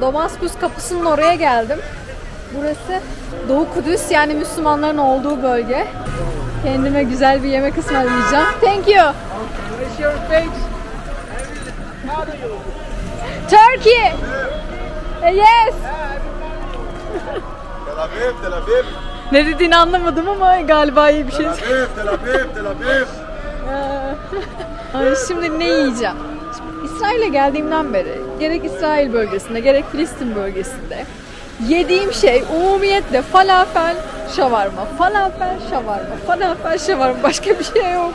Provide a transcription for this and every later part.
Damaskus kapısının oraya geldim. Burası Doğu Kudüs yani Müslümanların olduğu bölge. Kendime güzel bir yemek ısmarlayacağım. Thank you. Turkey. Yes. Tel Aviv, Tel Aviv, Ne dediğini anlamadım ama galiba iyi bir şey. Tel Aviv, Tel Aviv, Tel Aviv. Ay, Şimdi ne yiyeceğim? İsrail'e geldiğimden beri gerek İsrail bölgesinde gerek Filistin bölgesinde yediğim şey umumiyetle falafel, şavarma, falafel, şavarma, falafel, şavarma başka bir şey yok.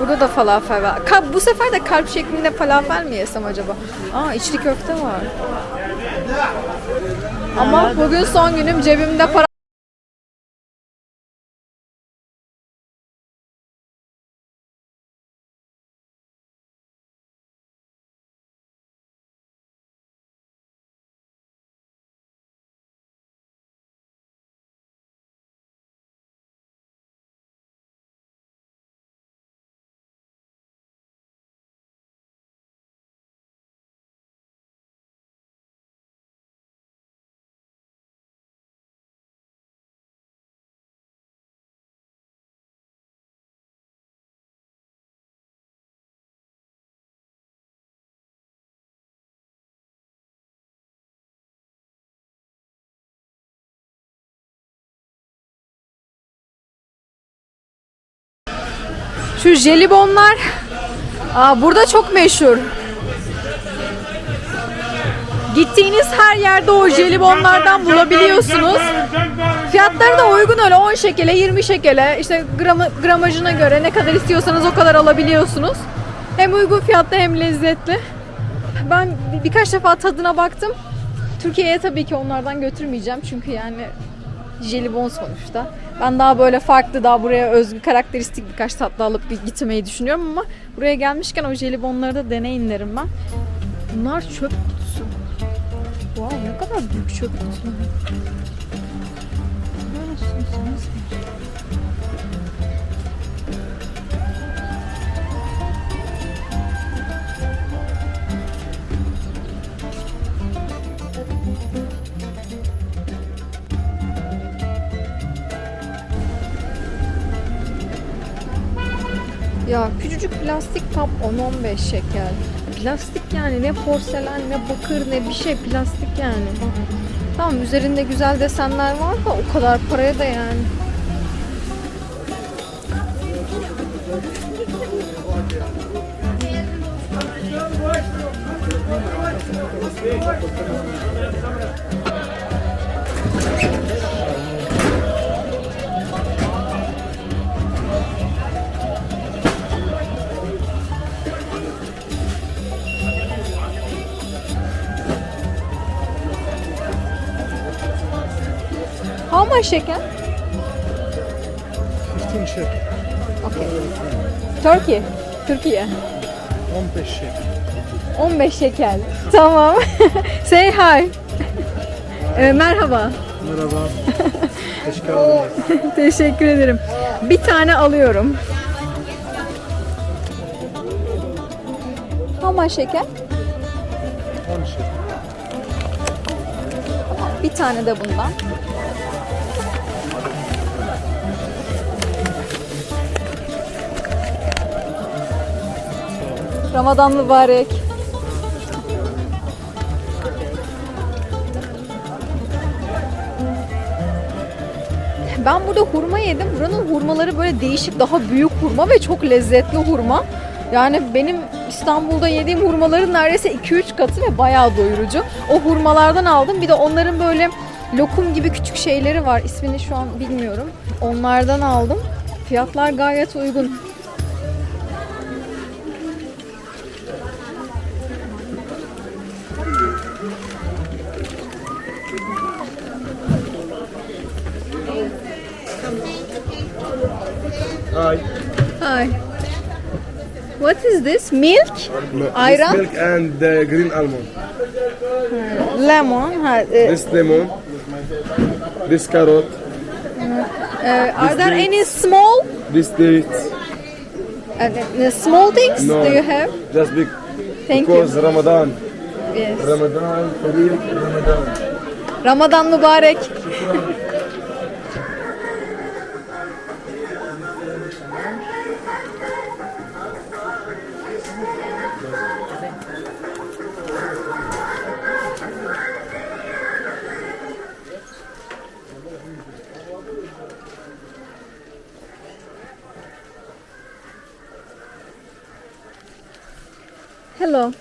Burada da falafel var. Ka- bu sefer de kalp şeklinde falafel mi yesem acaba? Aa içli köfte var. Ama bugün son günüm cebimde para Şu jelibonlar aa, burada çok meşhur. Gittiğiniz her yerde o jelibonlardan bulabiliyorsunuz. Fiyatları da uygun öyle 10 şekele 20 şekele işte gramı, gramajına göre ne kadar istiyorsanız o kadar alabiliyorsunuz. Hem uygun fiyatlı hem lezzetli. Ben bir- birkaç defa tadına baktım. Türkiye'ye tabii ki onlardan götürmeyeceğim çünkü yani jelibon sonuçta. Ben daha böyle farklı, daha buraya özgü, karakteristik birkaç tatlı alıp bir gitmeyi düşünüyorum ama buraya gelmişken o jelibonları da deneyin derim ben. Bunlar çöp kutusu. Wow, ne kadar büyük çöp kutusu. Görüyorsunuz. Küçücük plastik kap 10-15 şeker. Plastik yani ne porselen ne bakır ne bir şey plastik yani. Tamam üzerinde güzel desenler var da o kadar paraya da yani. Much şeker? 15 şek, Okay. Turkey. Türkiye. 15 şek. 15 şeker. Tamam. Say hi. Ee, merhaba. Merhaba. Hoş geldiniz. Teşekkür ederim. Bir tane alıyorum. Ama şeker? 10 şek. Bir tane de bundan. Ramazan mübarek. Ben burada hurma yedim. Buranın hurmaları böyle değişik, daha büyük hurma ve çok lezzetli hurma. Yani benim İstanbul'da yediğim hurmaların neredeyse 2-3 katı ve bayağı doyurucu. O hurmalardan aldım. Bir de onların böyle lokum gibi küçük şeyleri var. İsmini şu an bilmiyorum. Onlardan aldım. Fiyatlar gayet uygun. What is this? Milk? Ayran? milk and uh, green almond. Lemon. Ha, e, This lemon. This carrot. e, are there any small This dates. uh, uh, small things No. do you have? Just big. Thank because. Ramadan. Yes. Ramadan Kareem Ramadan. Ramazan mübarek. Hello.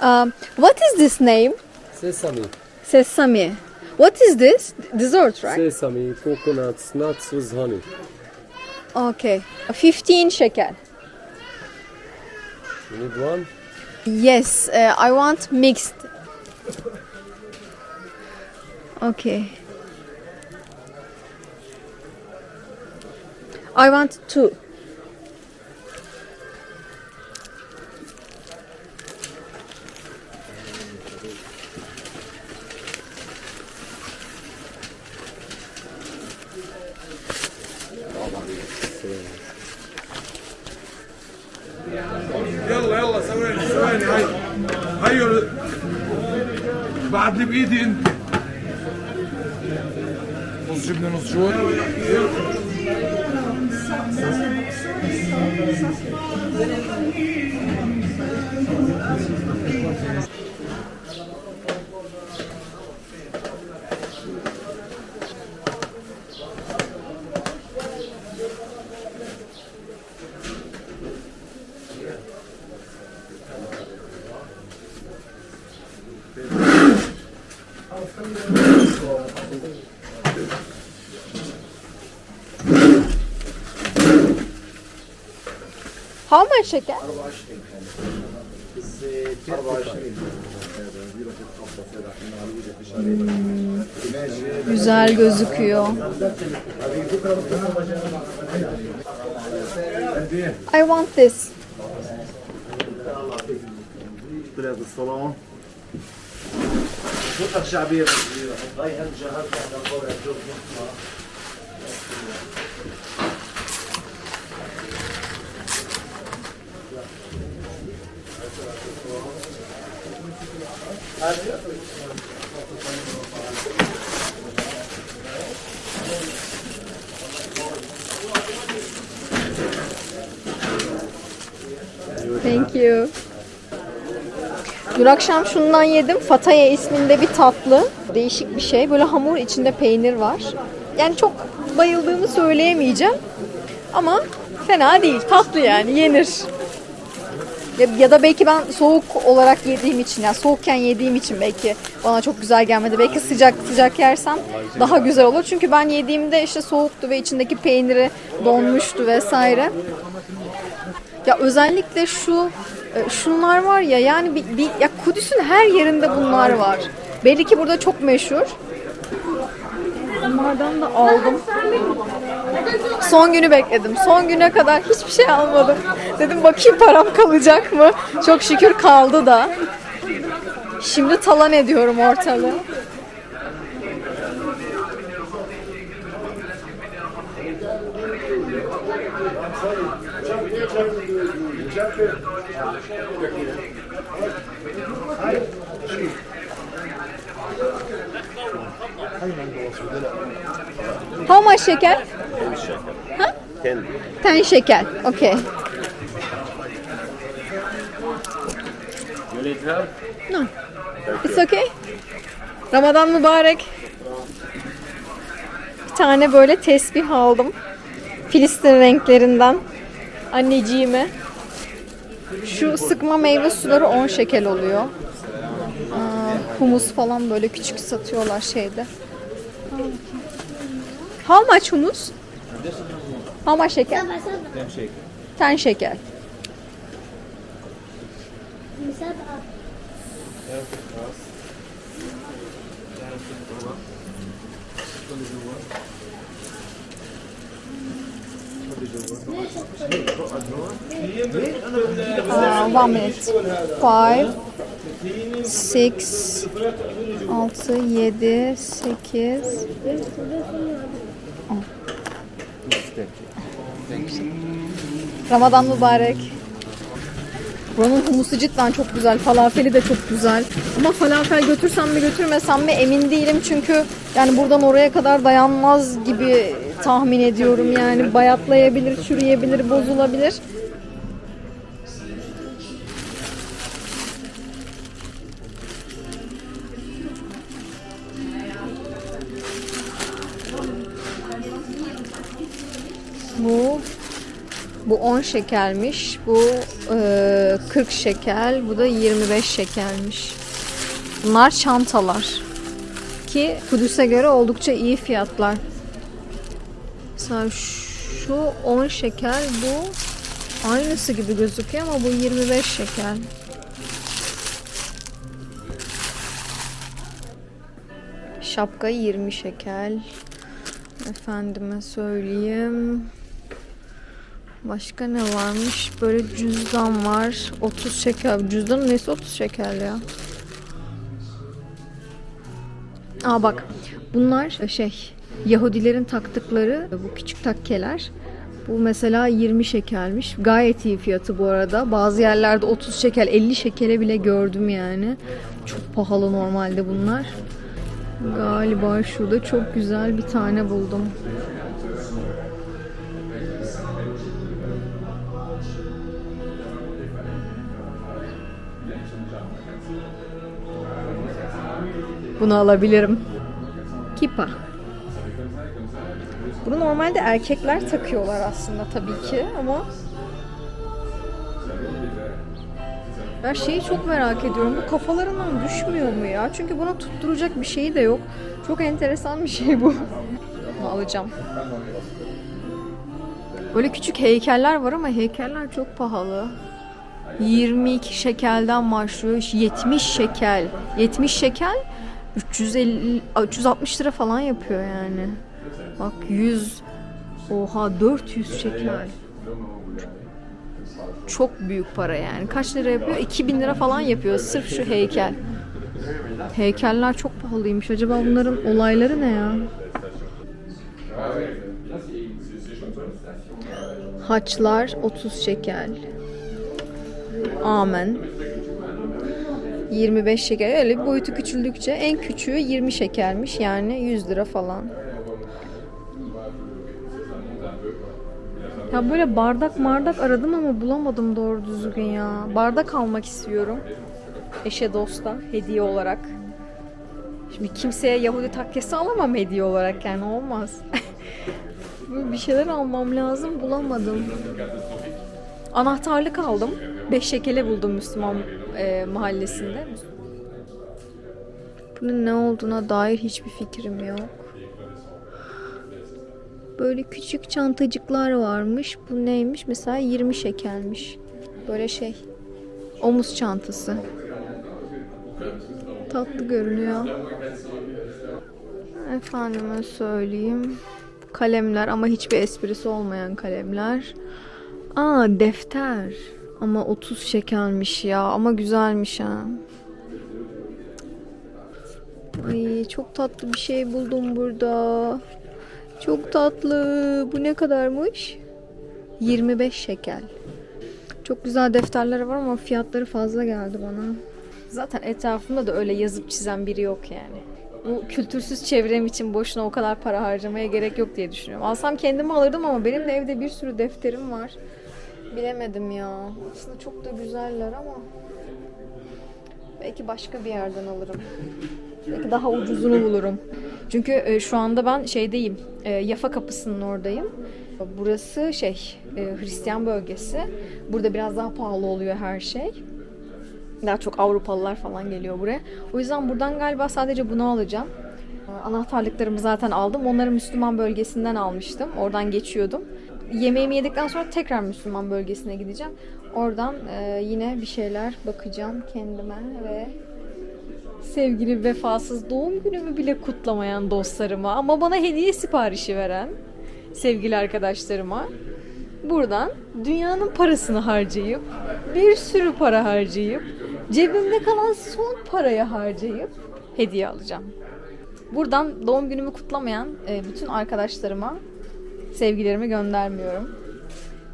Um, what is this name? Sesame, Sesame. What is this? Dessert, right? sesame, coconuts, nuts with honey. Okay. 15 şeker. You need one? Yes, uh, I want mixed. Okay. I want two. Takip edin. Nasıl şimdi nasıl şu? جوز How much şeker? Hmm, Güzel gözüküyor. I want this. بلاد الصالون فرقة شعبية كبيرة هاي هالجهات Thank you. Dün akşam şundan yedim. Fataya isminde bir tatlı. Değişik bir şey. Böyle hamur içinde peynir var. Yani çok bayıldığımı söyleyemeyeceğim. Ama fena değil. Tatlı yani. Yenir. Ya, ya da belki ben soğuk olarak yediğim için, yani soğukken yediğim için belki bana çok güzel gelmedi. Belki sıcak sıcak yersem daha güzel olur. Çünkü ben yediğimde işte soğuktu ve içindeki peyniri donmuştu vesaire. Ya özellikle şu e, şunlar var ya yani bir, bir ya Kudüs'ün her yerinde bunlar var. Belli ki burada çok meşhur. Bunlardan da aldım. Son günü bekledim. Son güne kadar hiçbir şey almadım. Dedim bakayım param kalacak mı? Çok şükür kaldı da. Şimdi talan ediyorum ortalığı. How much şeker? Ha? Ten şeker. Okay. No. It's okay. Ramazan mübarek. Bir tane böyle tesbih aldım. Filistin renklerinden. Anneciğime. Şu sıkma meyve suları 10 şekel oluyor. Aa, humus falan böyle küçük satıyorlar şeyde. How much humus? How much şeker? Ten şeker. Uh, one minute. Five, six, altı, yedi, sekiz, Ramazan mübarek. Buranın humusu cidden çok güzel. Falafeli de çok güzel. Ama falafel götürsem mi götürmesem mi emin değilim. Çünkü yani buradan oraya kadar dayanmaz gibi tahmin ediyorum. Yani bayatlayabilir, çürüyebilir, bozulabilir. Bu 10 şekermiş. Bu e, 40 şeker. Bu da 25 şekermiş. Bunlar çantalar. Ki Kudüs'e göre oldukça iyi fiyatlar. Mesela şu 10 şeker bu aynısı gibi gözüküyor ama bu 25 şeker. Şapka 20 şeker. Efendime söyleyeyim. Başka ne varmış? Böyle cüzdan var. 30 şeker. Cüzdanın nesi 30 şeker ya? Aa bak. Bunlar şey Yahudilerin taktıkları bu küçük takkeler. Bu mesela 20 şekermiş. Gayet iyi fiyatı bu arada. Bazı yerlerde 30 şeker, 50 şekere bile gördüm yani. Çok pahalı normalde bunlar. Galiba şurada çok güzel bir tane buldum. Bunu alabilirim. Kipa. Bunu normalde erkekler takıyorlar aslında tabii ki ama ben şeyi çok merak ediyorum. Bu kafalarından düşmüyor mu ya? Çünkü buna tutturacak bir şey de yok. Çok enteresan bir şey bu. Bunu alacağım. Böyle küçük heykeller var ama heykeller çok pahalı. 22 şekelden başlıyor. 70 şekel. 70 şekel 350 360 lira falan yapıyor yani. Bak 100 Oha 400 şekel. Çok büyük para yani. Kaç lira yapıyor? 2000 lira falan yapıyor sırf şu heykel. Heykeller çok pahalıymış. Acaba bunların olayları ne ya? Haçlar 30 şekel. Amen. 25 şeker. Öyle boyutu küçüldükçe en küçüğü 20 şekermiş. Yani 100 lira falan. Ya böyle bardak mardak aradım ama bulamadım doğru düzgün ya. Bardak almak istiyorum. Eşe dosta hediye olarak. Şimdi kimseye Yahudi takkesi alamam hediye olarak yani olmaz. Bir şeyler almam lazım bulamadım. Anahtarlık aldım. 5 şekele buldum Müslüman e, mahallesinde. Bunun ne olduğuna dair hiçbir fikrim yok. Böyle küçük çantacıklar varmış. Bu neymiş? Mesela 20 şekermiş. Böyle şey. Omuz çantası. Tatlı görünüyor. Efendime söyleyeyim. Kalemler ama hiçbir esprisi olmayan kalemler. Aa defter. Ama 30 şekermiş ya. Ama güzelmiş ha. Ay çok tatlı bir şey buldum burada. Çok tatlı. Bu ne kadarmış? 25 şekel. Çok güzel defterler var ama fiyatları fazla geldi bana. Zaten etrafımda da öyle yazıp çizen biri yok yani. Bu kültürsüz çevrem için boşuna o kadar para harcamaya gerek yok diye düşünüyorum. Alsam kendimi alırdım ama benim de evde bir sürü defterim var. Bilemedim ya. Aslında çok da güzeller ama belki başka bir yerden alırım. Belki daha ucuzunu bulurum. Çünkü e, şu anda ben şeydeyim. E, Yafa kapısının oradayım. Burası şey e, Hristiyan bölgesi. Burada biraz daha pahalı oluyor her şey. Daha çok Avrupalılar falan geliyor buraya. O yüzden buradan galiba sadece bunu alacağım. E, Anahtarlıklarımı zaten aldım. Onları Müslüman bölgesinden almıştım. Oradan geçiyordum. Yemeğimi yedikten sonra tekrar Müslüman bölgesine gideceğim. Oradan e, yine bir şeyler bakacağım kendime ve sevgili vefasız doğum günümü bile kutlamayan dostlarıma ama bana hediye siparişi veren sevgili arkadaşlarıma buradan dünyanın parasını harcayıp bir sürü para harcayıp cebimde kalan son parayı harcayıp hediye alacağım. Buradan doğum günümü kutlamayan e, bütün arkadaşlarıma sevgilerimi göndermiyorum.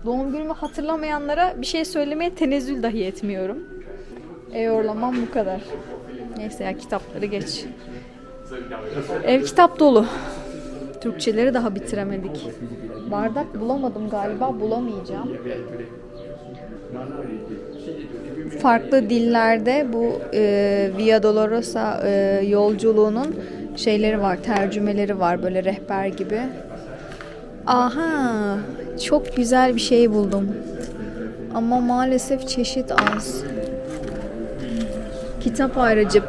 Doğum günümü hatırlamayanlara bir şey söylemeye tenezzül dahi etmiyorum. Eyorlamam bu kadar. Neyse ya kitapları geç. Ev kitap dolu. Türkçeleri daha bitiremedik. Bardak bulamadım galiba bulamayacağım. Farklı dillerde bu e, Via Dolorosa e, yolculuğunun şeyleri var, tercümeleri var böyle rehber gibi. Aha, çok güzel bir şey buldum. Ama maalesef çeşit az. Kitap ayrıcı.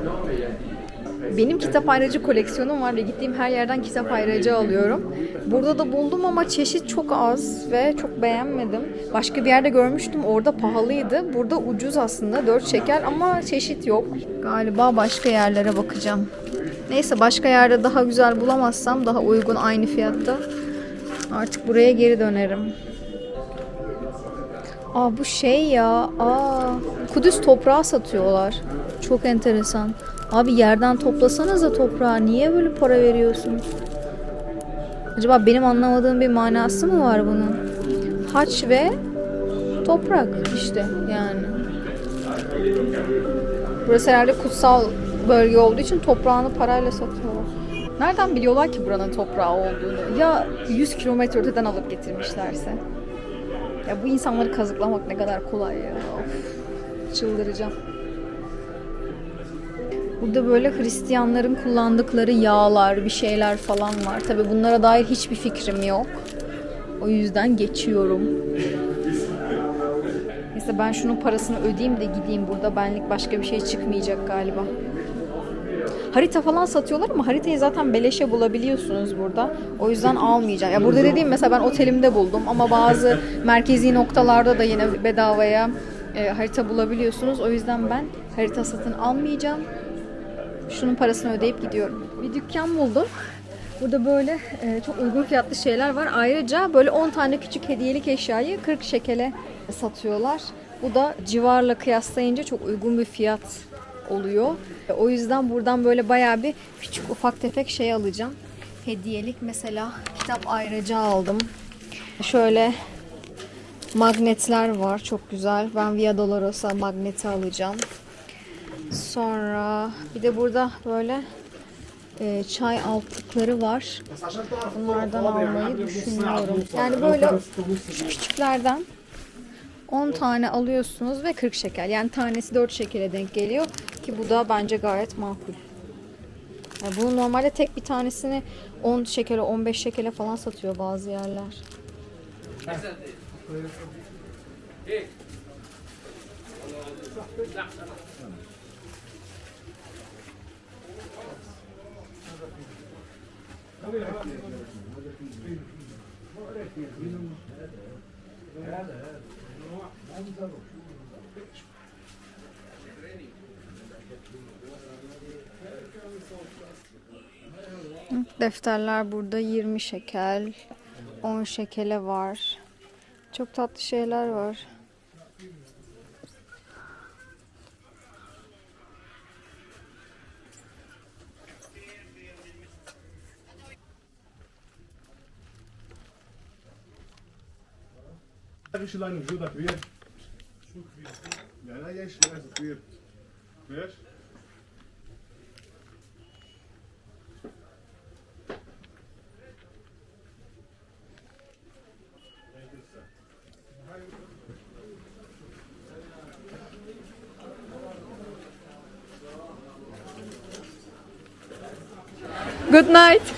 Benim kitap ayrıcı koleksiyonum var ve gittiğim her yerden kitap ayrıcı alıyorum. Burada da buldum ama çeşit çok az ve çok beğenmedim. Başka bir yerde görmüştüm orada pahalıydı. Burada ucuz aslında 4 şeker ama çeşit yok. Galiba başka yerlere bakacağım. Neyse başka yerde daha güzel bulamazsam daha uygun aynı fiyatta artık buraya geri dönerim. Aa bu şey ya. Aa Kudüs toprağı satıyorlar. Çok enteresan. Abi yerden toplasanıza toprağı. Niye böyle para veriyorsun? Acaba benim anlamadığım bir manası mı var bunun? Haç ve toprak işte yani. Burası herhalde kutsal bölge olduğu için toprağını parayla satıyorlar. Nereden biliyorlar ki buranın toprağı olduğunu? Ya 100 kilometre öteden alıp getirmişlerse? Ya bu insanları kazıklamak ne kadar kolay ya. Of, çıldıracağım. Burada böyle Hristiyanların kullandıkları yağlar, bir şeyler falan var. Tabi bunlara dair hiçbir fikrim yok. O yüzden geçiyorum. Neyse ben şunun parasını ödeyeyim de gideyim. Burada benlik başka bir şey çıkmayacak galiba. Harita falan satıyorlar ama haritayı zaten beleşe bulabiliyorsunuz burada. O yüzden almayacağım. Ya burada dediğim mesela ben otelimde buldum ama bazı merkezi noktalarda da yine bedavaya e, harita bulabiliyorsunuz. O yüzden ben harita satın almayacağım. Şunun parasını ödeyip gidiyorum. Bir dükkan buldum. Burada böyle e, çok uygun fiyatlı şeyler var. Ayrıca böyle 10 tane küçük hediyelik eşyayı 40 şekele satıyorlar. Bu da civarla kıyaslayınca çok uygun bir fiyat oluyor. O yüzden buradan böyle bayağı bir küçük ufak tefek şey alacağım. Hediyelik mesela kitap ayrıca aldım. Şöyle magnetler var çok güzel. Ben Via Dolorosa magneti alacağım. Sonra bir de burada böyle e, çay altlıkları var. Bunlardan almayı düşünüyorum. Yani böyle küçüklerden 10 tane alıyorsunuz ve 40 şeker. Yani tanesi 4 şekere denk geliyor ki bu da bence gayet makul. Yani bunun normalde tek bir tanesini 10 şekere 15 şekere falan satıyor bazı yerler. Defterler burada 20 şekel, 10 şekele var. Çok tatlı şeyler var. Geschlagen, so das wird. Ja, na, ja, ich weiß, das wird. Good night.